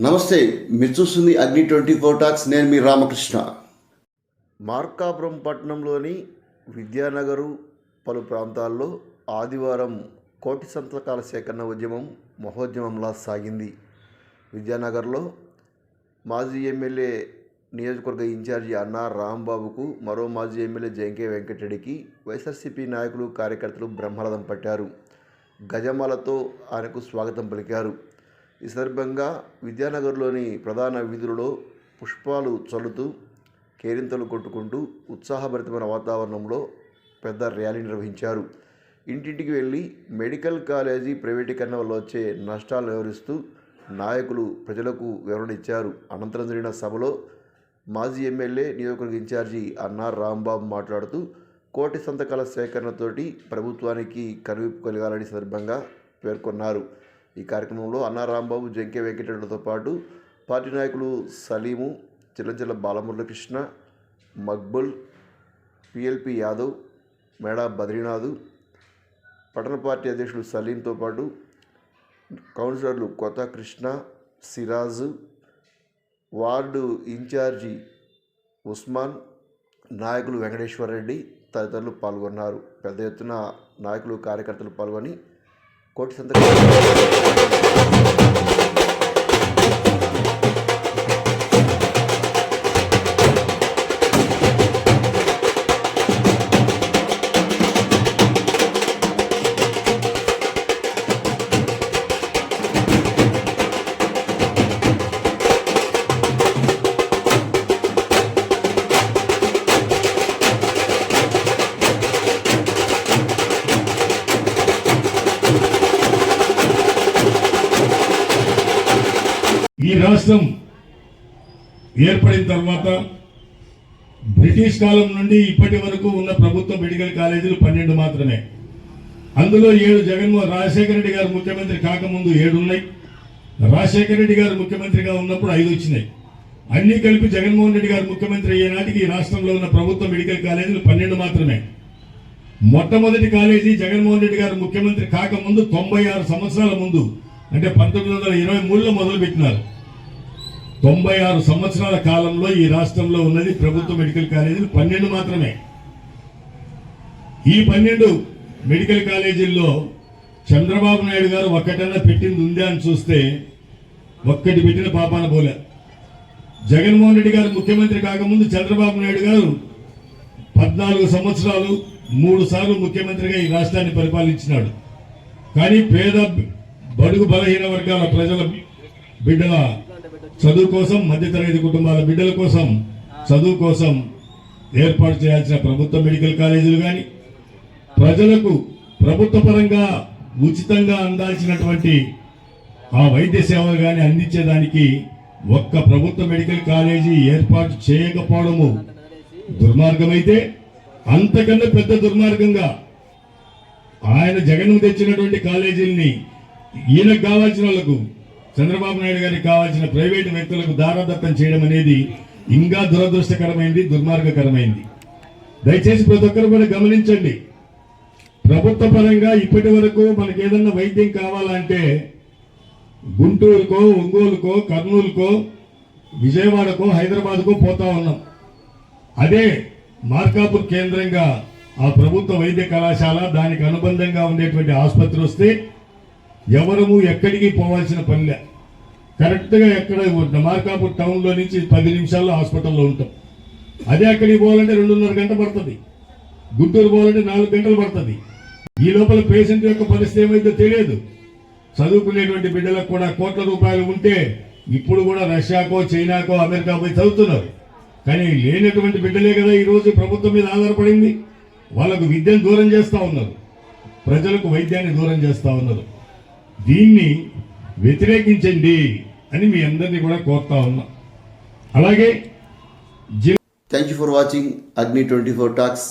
నమస్తే మీరు చూస్తుంది అగ్ని ట్వంటీ ఫోర్ టాక్స్ నేను మీ రామకృష్ణ. మార్కాపురం పట్టణంలోని విద్యానగరు పలు ప్రాంతాల్లో ఆదివారం కోటి సంతకాల సేకరణ ఉద్యమం మహోద్యమంలా సాగింది. విద్యానగర్లో మాజీ ఎమ్మెల్యే నియోజకవర్గ ఇన్ఛార్జి అన్నా రాంబాబుకు మరో మాజీ ఎమ్మెల్యే జంకే వెంకటరెడ్డికి వైఎస్ఆర్సీపీ నాయకులు కార్యకర్తలు బ్రహ్మరథం పట్టారు. గజమాలతో ఆయనకు స్వాగతం పలికారు. ఈ సందర్భంగా విద్యానగర్లోని ప్రధాన వీధులలో పుష్పాలు చల్లుతూ కేరింతలు కొట్టుకుంటూ ఉత్సాహభరితమైన వాతావరణంలో పెద్ద ర్యాలీ నిర్వహించారు. ఇంటింటికి వెళ్ళి మెడికల్ కాలేజీ ప్రైవేటీకరణ వల్ల వచ్చే నష్టాలను వివరిస్తూ నాయకులు ప్రజలకు వివరణ ఇచ్చారు. అనంతరం జరిగిన సభలో మాజీ ఎమ్మెల్యే నియోజకవర్గ ఇన్ఛార్జి అన్నార్ రాంబాబు మాట్లాడుతూ కోటి సంతకాల సేకరణతోటి ప్రభుత్వానికి కనువిప్పు కలగాలని సందర్భంగా పేర్కొన్నారు. ఈ కార్యక్రమంలో అన్నా రాంబాబు జంకే వెంకటరెడ్డితో పాటు పార్టీ నాయకులు సలీము చిల్లంచెల్ల బాలమురళకృష్ణ మక్బుల్ పిఎల్పి యాదవ్ మేడా బద్రీనాథ్ పట్టణ పార్టీ అధ్యక్షులు సలీంతో పాటు కౌన్సిలర్లు కొత్త కృష్ణ సిరాజు వార్డు ఇన్ఛార్జి ఉస్మాన్ నాయకులు వెంకటేశ్వర రెడ్డి తదితరులు పాల్గొన్నారు. పెద్ద ఎత్తున నాయకులు కార్యకర్తలు పాల్గొని కోటి సంతకం ఈ రాష్ట్రం ఏర్పడిన తర్వాత బ్రిటిష్ కాలం నుండి ఇప్పటి వరకు ఉన్న ప్రభుత్వ మెడికల్ కాలేజీలు పన్నెండు మాత్రమే. అందులో ఏడు జగన్మోహన్ రాజశేఖర రెడ్డి గారు ముఖ్యమంత్రి కాకముందు ఏడు ఉన్నాయి. రాజశేఖర రెడ్డి గారు ముఖ్యమంత్రిగా ఉన్నప్పుడు ఐదు వచ్చినాయి. అన్ని కలిపి జగన్మోహన్ రెడ్డి గారు ముఖ్యమంత్రి అయ్యే నాటికి ఈ రాష్ట్రంలో ఉన్న ప్రభుత్వ మెడికల్ కాలేజీలు పన్నెండు మాత్రమే. మొట్టమొదటి కాలేజీ జగన్మోహన్ రెడ్డి గారు ముఖ్యమంత్రి కాకముందు తొంభై ఆరు సంవత్సరాల ముందు అంటే పంతొమ్మిది వందల ఇరవై మూడులో మొదలుపెట్టినారు. తొంభై ఆరు సంవత్సరాల కాలంలో ఈ రాష్ట్రంలో ఉన్నది ప్రభుత్వ మెడికల్ కాలేజీలు పన్నెండు మాత్రమే. ఈ పన్నెండు మెడికల్ కాలేజీల్లో చంద్రబాబు నాయుడు గారు ఒక్కటన్నా పెట్టింది ఉందా అని చూస్తే ఒక్కటి పెట్టిన పాపాన పోలే జగన్మోహన్ రెడ్డి గారు ముఖ్యమంత్రి కాకముందు చంద్రబాబు నాయుడు గారు పద్నాలుగు సంవత్సరాలు మూడు సార్లు ముఖ్యమంత్రిగా ఈ రాష్ట్రాన్ని పరిపాలించినాడు. కానీ పేద బడుగు బలహీన వర్గాల ప్రజల బిడ్డల చదువు కోసం మధ్యతరగతి కుటుంబాల బిడ్డల కోసం చదువు కోసం ఏర్పాటు చేయాల్సిన ప్రభుత్వ మెడికల్ కాలేజీలు కానీ ప్రజలకు ప్రభుత్వ పరంగా ఉచితంగా అందాల్సినటువంటి ఆ వైద్య సేవలు కానీ అందించేదానికి ఒక్క ప్రభుత్వ మెడికల్ కాలేజీ ఏర్పాటు చేయకపోవడము దుర్మార్గమైతే అంతకన్నా పెద్ద దుర్మార్గంగా ఆయన జగన్ తెచ్చినటువంటి కాలేజీల్ని ఈయనకు కావాల్సిన వాళ్ళకు చంద్రబాబు నాయుడు గారికి కావాల్సిన ప్రైవేటు వ్యక్తులకు దారాదత్తం చేయడం అనేది ఇంకా దురదృష్టకరమైంది దుర్మార్గకరమైంది. దయచేసి ప్రతి ఒక్కరు కూడా గమనించండి. ప్రభుత్వ పరంగా ఇప్పటి వరకు మనకి ఏదన్నా వైద్యం కావాలంటే గుంటూరుకో ఒంగోలుకో కర్నూలుకో విజయవాడకో హైదరాబాద్కో పోతా ఉన్నాం. అదే మార్కాపూర్ కేంద్రంగా ఆ ప్రభుత్వ వైద్య కళాశాల దానికి అనుబంధంగా ఉండేటువంటి ఆసుపత్రి వస్తే ఎవరము ఎక్కడికి పోవాల్సిన పనిలే కరెక్ట్గా ఎక్కడ మార్కాపూర్ టౌన్లో నుంచి పది నిమిషాల్లో హాస్పిటల్లో ఉంటాం. అదే అక్కడికి పోవాలంటే రెండున్నర గంట పడుతుంది. గుంటూరు పోవాలంటే నాలుగు గంటలు పడుతుంది. ఈ లోపల పేషెంట్ యొక్క పరిస్థితి ఏమైందో తెలియదు. చదువుకునేటువంటి బిడ్డలకు కూడా కోట్ల రూపాయలు ఉంటే ఇప్పుడు కూడా రష్యాకో చైనాకో అమెరికా పోయి చదువుతున్నారు. కానీ లేనటువంటి బిడ్డలే కదా ఈరోజు ప్రభుత్వం మీద ఆధారపడింది. వాళ్ళకు విద్యను దూరం చేస్తూ ఉన్నారు. ప్రజలకు వైద్యాన్ని దూరం చేస్తూ ఉన్నారు. దీన్ని వ్యతిరేకించండి అని మీ అందరినీ కూడా కోరుతా ఉన్నా. అలాగే thank you for watching Agni twenty four talks